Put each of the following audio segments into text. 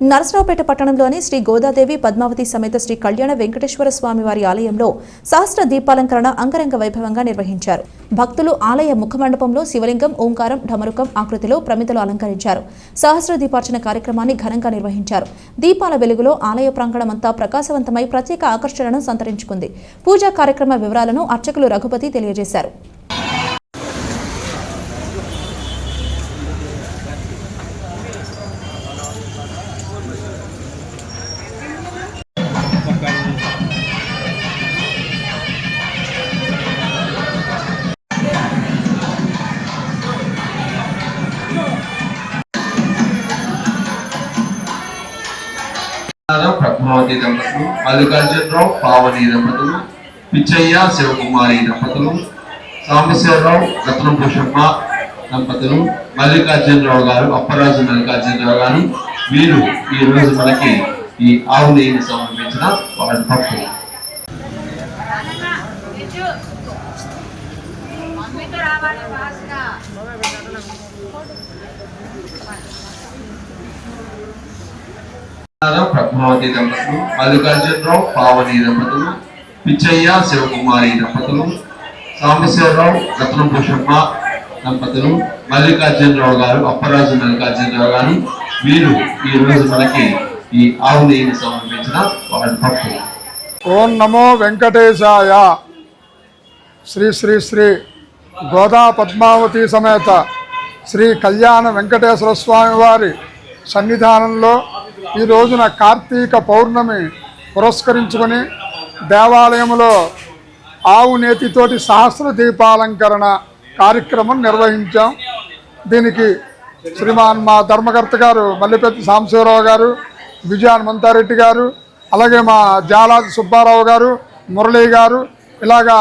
నరసరావుపేట పట్టణంలోని శ్రీ గోదాదేవి పద్మావతి సమేత శ్రీ కళ్యాణ వెంకటేశ్వర స్వామి వారి ఆలయంలో సహస్ర దీపాలంకరణ అంగరంగ వైభవంగా నిర్వహించారు. భక్తులు ఆలయ ముఖమండపంలో శివలింగం ఓంకారం ఢమరుకం ఆకృతిలో ప్రమితలు అలంకరించారు. సహస్ర దీపార్చన కార్యక్రమాన్ని ఘనంగా నిర్వహించారు. దీపాల వెలుగులో ఆలయ ప్రాంగణమంతా ప్రకాశవంతమై ప్రత్యేక ఆకర్షణను సంతరించుకుంది. పూజా కార్యక్రమ వివరాలను అర్చకులు రఘుపతి తెలియజేశారు. పద్మావతి దంపతులు మల్లికార్జునరావు పావని దంపతులు పిచ్చయ్య శివకుమారి దంపతులు సాంబశివరావు రత్నం భూషమ్మ దంపతులు మల్లికార్జునరావు గారు అప్పరాజు మల్లికార్జునరావు గారు. వీరు ఈ రోజు మనకి ఈ ఆవు నెయ్యిని సమర్పించిన వారి భక్తులు రావాలి పద్మావతి దంపతులు మల్లికార్జునరావు పావని దంపతులు పిచ్చయ్య శివకుమారి దంపతులు సాంబశివరావు రత్నం పుషమ్మ దంపతులు మల్లికార్జునరావు గారు అప్పరాజు మల్లికార్జునరావు గారు. వీరు ఈ రోజు మనకి ఈ ఆవు నెయ్యిని సమర్పించిన వారి భక్తులు. ఓం నమో వెంకటేశాయ. శ్రీ శ్రీ శ్రీ గోదా పద్మావతి సమేత శ్రీ కళ్యాణ వెంకటేశ్వర స్వామి వారి సన్నిధానంలో ఈ రోజున కార్తీక పౌర్ణమి పురస్కరించుకొని దేవాలయంలో ఆవు నేతితోటి సహస్ర దీపాలంకరణ కార్యక్రమం నిర్వహించాం. దీనికి శ్రీమాన్ మా ధర్మకర్త గారు మల్లిపెత్తి సాంబశివరావు గారు విజయాన్ మంతారెడ్డి గారు అలాగే మా జాలాది సుబ్బారావు గారు మురళీ గారు ఇలాగా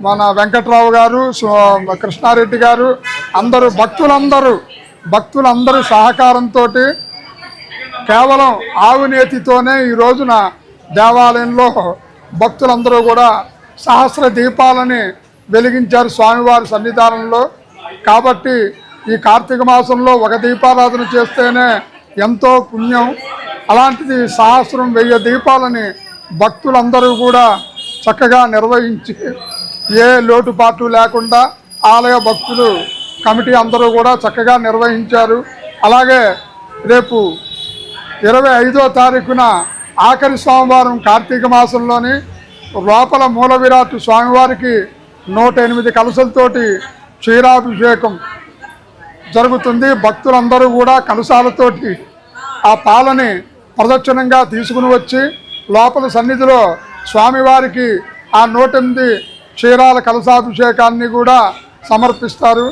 మన వెంకట్రావు గారు కృష్ణారెడ్డి గారు అందరూ భక్తులందరూ భక్తులందరూ సహకారంతో కేవలం ఆవునేతితోనే ఈ రోజున దేవాలయంలో భక్తులందరూ కూడా సహస్ర దీపాలని వెలిగించారు స్వామివారి సన్నిధానంలో. కాబట్టి ఈ కార్తీక మాసంలో ఒక దీపారాధన చేస్తేనే ఎంతో పుణ్యం. అలాంటిది సహస్రం వెయ్యి దీపాలని భక్తులందరూ కూడా చక్కగా నిర్వహించి ఏ లోటుపాటు లేకుండా ఆలయ భక్తులు కమిటీ అందరూ కూడా చక్కగా నిర్వహించారు. అలాగే రేపు ఇరవై ఐదో తారీఖున ఆఖరి సోమవారం కార్తీక మాసంలోని లోపల మూల విరాట్ స్వామివారికి నూట ఎనిమిది కలసలతోటి క్షీరాభిషేకం జరుగుతుంది. భక్తులందరూ కూడా కలశాలతోటి ఆ పాలని ప్రదక్షిణంగా తీసుకుని వచ్చి లోపల సన్నిధిలో స్వామివారికి ఆ నూట ఎనిమిది క్షీరాల కలశాభిషేకాన్ని కూడా సమర్పిస్తారు.